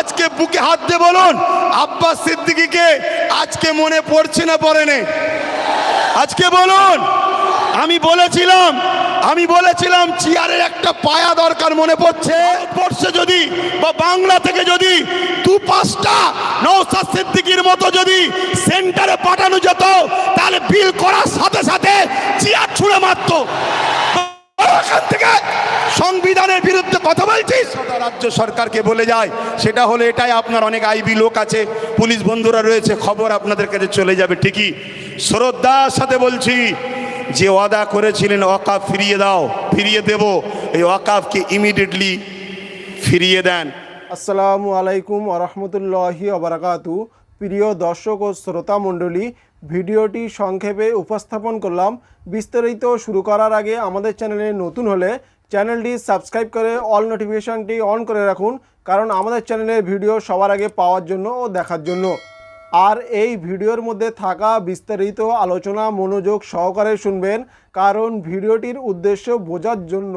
আজকে বুকে হাত দিয়ে বলুন আব্বাস সিদ্দিকীকে আজকে মনে পড়ছে না, পড়ে নেই। আজকে বলুন, আমি বলেছিলাম আমি বলেছিলাম চেয়ারের একটা পায়া দরকার মনে পড়ছে। পড়ছে যদি বা বাংলা থেকে যদি দু পাঁচটা নৌসাদ সিদ্দিকির মতো যদি সেন্টারে পাঠানো যেত, তাহলে বিল করার সাথে সাথে চেয়ার ছুঁড়ে মারতো। এখান থেকে সংবিধানের বিরুদ্ধে কথা বলছিস? রাজ্য সরকারকে বলে যায় সেটা হলো এটাই আপনার অনেক আইবি লোক আছে পুলিশ বন্ধুরা রয়েছে খবর আপনাদের কাছে চলে যাবে ঠিকই। শ্রদ্ধার সাথে বলছি যে ওয়াদা করেছিলেন ওয়াকাফ ফিরিয়ে দাও ফিরিয়ে দেব এই ওয়াকাফকে ইমিডিয়েটলি ফিরিয়ে দেন। আসসালামু আলাইকুম আরহামতুল্লাহি অবরাকাতু প্রিয় দর্শক ও শ্রোতা মণ্ডলী ভিডিওটি সংক্ষেপে উপস্থাপন করলাম। বিস্তারিত শুরু করার আগে আমাদের চ্যানেলে নতুন হলে চ্যানেলটি সাবস্ক্রাইব করে অল নোটিফিকেশনটি অন করে রাখুন, কারণ আমাদের চ্যানেলের ভিডিও সবার আগে পাওয়ার জন্য ও দেখার জন্য। আর এই ভিডিওর মধ্যে থাকা বিস্তারিত আলোচনা, মনোযোগ সহকারে শুনবেন, কারণ ভিডিওটির উদ্দেশ্য বোঝার জন্য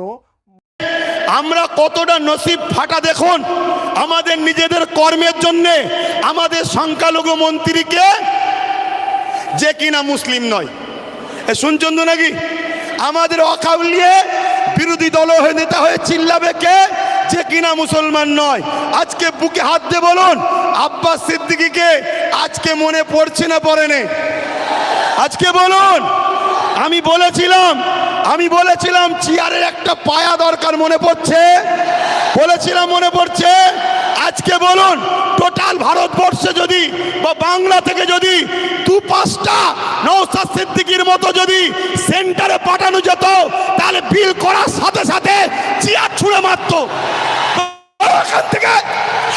আমরা কতটা নসিব ফাটা দেখুন। আমাদের নিজেদের কর্মের জন্যে আমাদের সংখ্যালঘু মন্ত্রীকে যে কিনা মুসলিম নয়। এ শুনছেন তো নাকি? আমাদের অকাউলিয়ে বিরোধী দল হয়ে নেতা হয়ে চিল্লাবে কে? যে কিনা মুসলমান নয়। আজকে বুকে হাত দিয়ে বলুন, আব্বাস সিদ্দিকীকে আজকে মনে পড়ছে না পড়ে নেই আজকে বলুন, আমি বলেছিলাম আমি বলেছিলাম চেয়ারের একটা পায়া দরকার মনে পড়ছে। বলেছিলাম মনে পড়ছে আজকে বলুন, টোটাল ভারতবর্ষে যদি বা বাংলা থেকে যদি দু পাঁচটা নৌসাদ সিদ্দিকির মতো যদি সেন্টারে পাঠানো যেত, তাহলে বিল করার সাথে সাথে চেয়ার ছুঁড়ে মারতো। থেকে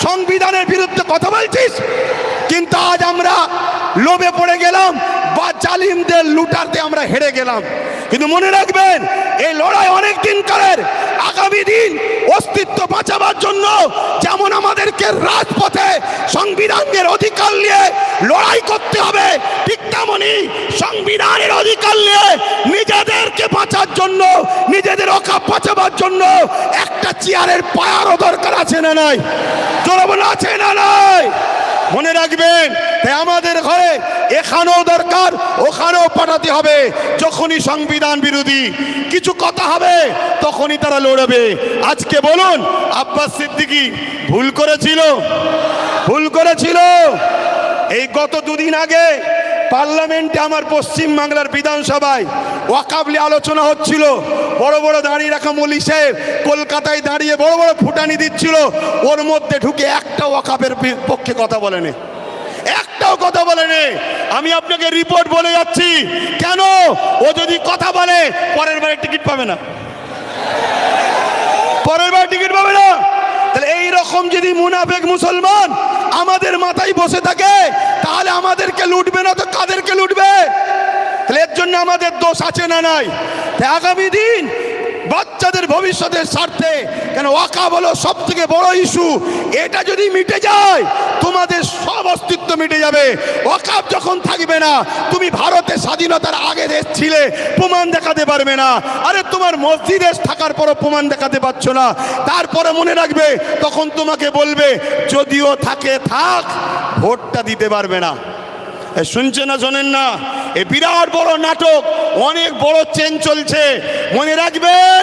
সংবিধানের বিরুদ্ধে কথা বলছিস? কিন্তু আজ আমরা লোভে পড়ে গেলাম বা জালিমদের লুটারতে আমরা হেরে গেলাম। কিন্তু মনে রাখবেন, এই লড়াই অনেক দিন কালের আগামী দিন অস্তিত্ব বাঁচাবার জন্য যেমন আমাদেরকে রাজপথে সংবিধানের অধিকার নিয়ে লড়াই করতে হবে, ঠিক তেমনই সংবিধানের অধিকার নিয়ে নিজেদেরকে বাঁচার জন্য, নিজেদের অকাপ বাঁচাবার জন্য একটা চেয়ারের পায়ারও দরকার আছে না নাই? জোরবন আছে না নাই? মনে রাখবেন, তাই আমাদের ঘরে এখানেও দরকার, ওখানেও পাঠাতে হবে। যখনই সংবিধান বিরোধী কিছু কথা হবে, তখনই তারা লড়বে। আজকে বলুন, আব্বাস সিদ্দিকি ভুল করেছিল? ভুল করেছিল? এই গত দুদিন আগে পার্লামেন্টে আমার পশ্চিম বাংলার বিধানসভায় ওয়াকাবলি আলোচনা হচ্ছিল। বড় বড় দাঁড়িয়ে রাখা মলি সাহেব কলকাতায় দাঁড়িয়ে বড় বড় ফুটানি দিচ্ছিল। ওর মধ্যে ঢুকে একটা ওয়াকাবের পক্ষে কথা বলেনি। একটাও কথা বলেনি। আমি আপনাকে রিপোর্ট বলে যাচ্ছি। কেন? ও যদি কথা বলে, পরের বারে টিকিট পাবে না। পরের বার টিকিট পাবে না। তাহলে এই রকম যদি মুনাফেক মুসলমান আমাদের মাথায় বসে থাকে, তাহলে আমাদেরকে লুটবে না তো কাদেরকে লুটবে? তাহলে এর জন্য আমাদের দোষ আছে না নাই? আগামী দিন বাচ্চাদের ভবিষ্যতের স্বার্থে কেন ওয়াকা বলো সব থেকে বড় ইস্যু? এটা যদি মিটে যায়, তোমাদের সব অস্তিত্ব মিটে যাবে। ওয়াকাব যখন থাকবে না, তুমি ভারতের স্বাধীনতার আগে দেশ ছিলে প্রমাণ দেখাতে পারবে না। আরে তোমার মসজিদে থাকার পরও প্রমাণ দেখাতে পারছ না। তারপরে মনে রাখবে, তখন তোমাকে বলবে, যদিও থাকে, থাক, ভোটটা দিতে পারবে না। শুনছে না, শোনেন না? এ বিরাট বড় নাটক, অনেক বড় চেন চলছে। মনে রাখবেন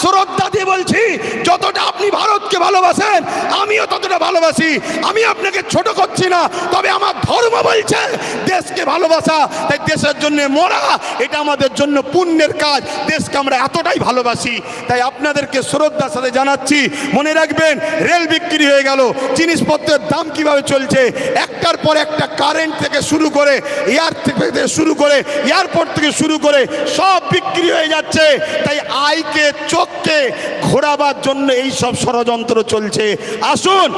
শ্রদ্ধা দিয়ে বলছি যতটা ভালোবাসেন? আমিও ততটা ভালোবাসি। আমি আপনাকে ছোট করছি না, তবে আমার ধর্ম বলছে, দেশকে ভালোবাসা, তাই দেশের জন্য মরা, এটা আমাদের জন্য পুণ্যের কাজ। দেশকে আমরা এতটাই ভালোবাসি, তাই আপনাদেরকে শ্রদ্ধার সাথে জানাচ্ছি, মনে রাখবেন, রেল বিক্রি হয়ে গেল, জিনিসপত্রের দাম কীভাবে চলছে, একটার পর একটা কারেন্ট থেকে শুরু করে এয়ার থেকে শুরু করে এয়ারপোর্ট থেকে শুরু করে, সব বিক্রি হয়ে যাচ্ছে। তাই আইকে চোখকে ঘোরাবার জন্য এই সব ষড়যন্ত্র চলছে। আসুন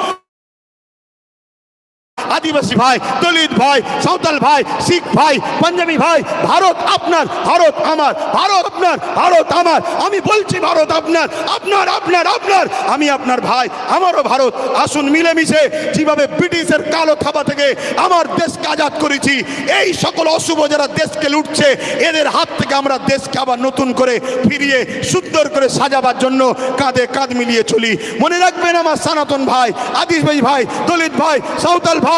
আদিবাসী ভাই, দলিত ভাই, সাঁওতাল ভাই, শিখ ভাই, পাঞ্জাবি ভাই, ভারত আপনার, ভারত আমার, ভারত আপনার, ভারত আমার। আমি বলছি ভারত আপনার আপনার আপনার আপনার। আমি আপনার ভাই, আমারও ভারত। আসুন মিলেমিশে যেভাবে ব্রিটিশের কালো থাবা থেকে আমার দেশকে আজাদ করেছি, এই সকল অশুভ যারা দেশকে লুটছে, এদের হাত থেকে আমরা দেশকে আবার নতুন করে ফিরিয়ে, সুন্দর করে সাজাবার জন্য কাঁধে কাঁধ মিলিয়ে চলি। মনে রাখবেন আমার সনাতন ভাই, আদিবাসী ভাই, দলিত ভাই, সাঁওতাল ভাই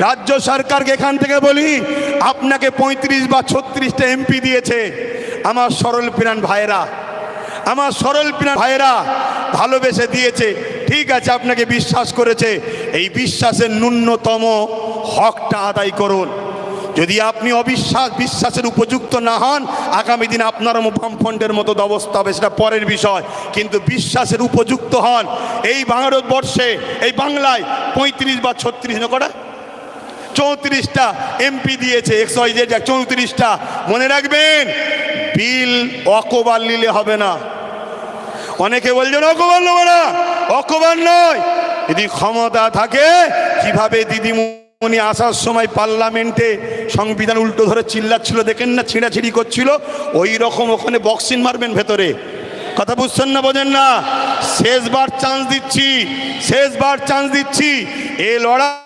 রাজ্য সরকারকে এখান থেকে বলি, আপনাকে পঁয়ত্রিশ বা ছত্রিশটা এমপি দিয়েছে আমার সরল প্রাণ ভাইয়েরা। আমার সরল প্রাণ ভাইয়েরা ভালোবেসে দিয়েছে। ঠিক আছে, আপনাকে বিশ্বাস করেছে। এই বিশ্বাসের ন্যূনতম হকটা আদায় করুন। যদি আপনি অবিশ্বাস, বিশ্বাসের উপযুক্ত না হন, আগামী দিন আপনার বামফ্রন্টের মতো অবস্থা হবে, সেটা পরের বিষয়। কিন্তু বিশ্বাসের উপযুক্ত হন। এই ভারতবর্ষে, এই বাংলায় পঁয়ত্রিশ বা ছত্রিশ, না কটা? চৌত্রিশটা এমপি দিয়েছে একশো চৌত্রিশটা। মনে রাখবেন, বিল অকবার নিলে হবে না। অনেকে বলছেন, অকবার নেব না। অকবার নয়। যদি ক্ষমতা থাকে, কীভাবে দিদিমণি আসার সময় পার্লামেন্টে সংবিধান উল্টো ধরে চিল্লাচ্ছিল, দেখেন না, ছিঁড়াছিড়ি করছিল, ওই রকম ওখানে বক্সিং মারবেন ভেতরে। কথা বুঝছেন না, বোঝেন না? শেষবার চান্স দিচ্ছি, শেষবার চান্স দিচ্ছি। এ লড়াই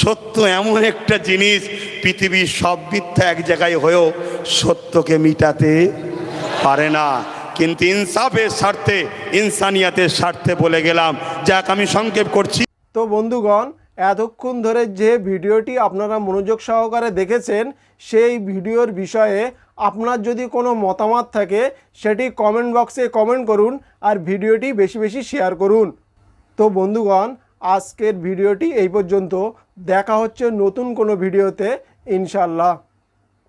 সত্য এমন একটা জিনিস, পৃথিবীর সব মিথ্যা এক জায়গায় হয়েও সত্যকে মিটাতে পারে না। কিন্তু ইনসাফের স্বার্থে, ইনসানিয়াতের স্বার্থে বলে গেলাম। যাক, আমি সংক্ষেপ করছি। তো বন্ধুগণ, এতক্ষণ ধরে যে ভিডিওটি আপনারা মনোযোগ সহকারে দেখেছেন, সেই ভিডিওর বিষয়ে আপনার যদি কোনো মতামত থাকে, সেটি কমেন্ট বক্সে কমেন্ট করুন আর ভিডিওটি বেশি বেশি শেয়ার করুন। তো বন্ধুগণ আজকের ভিডিওটি এই পর্যন্ত। দেখা হচ্ছে নতুন কোনো ভিডিওতে। ইনশাল্লাহ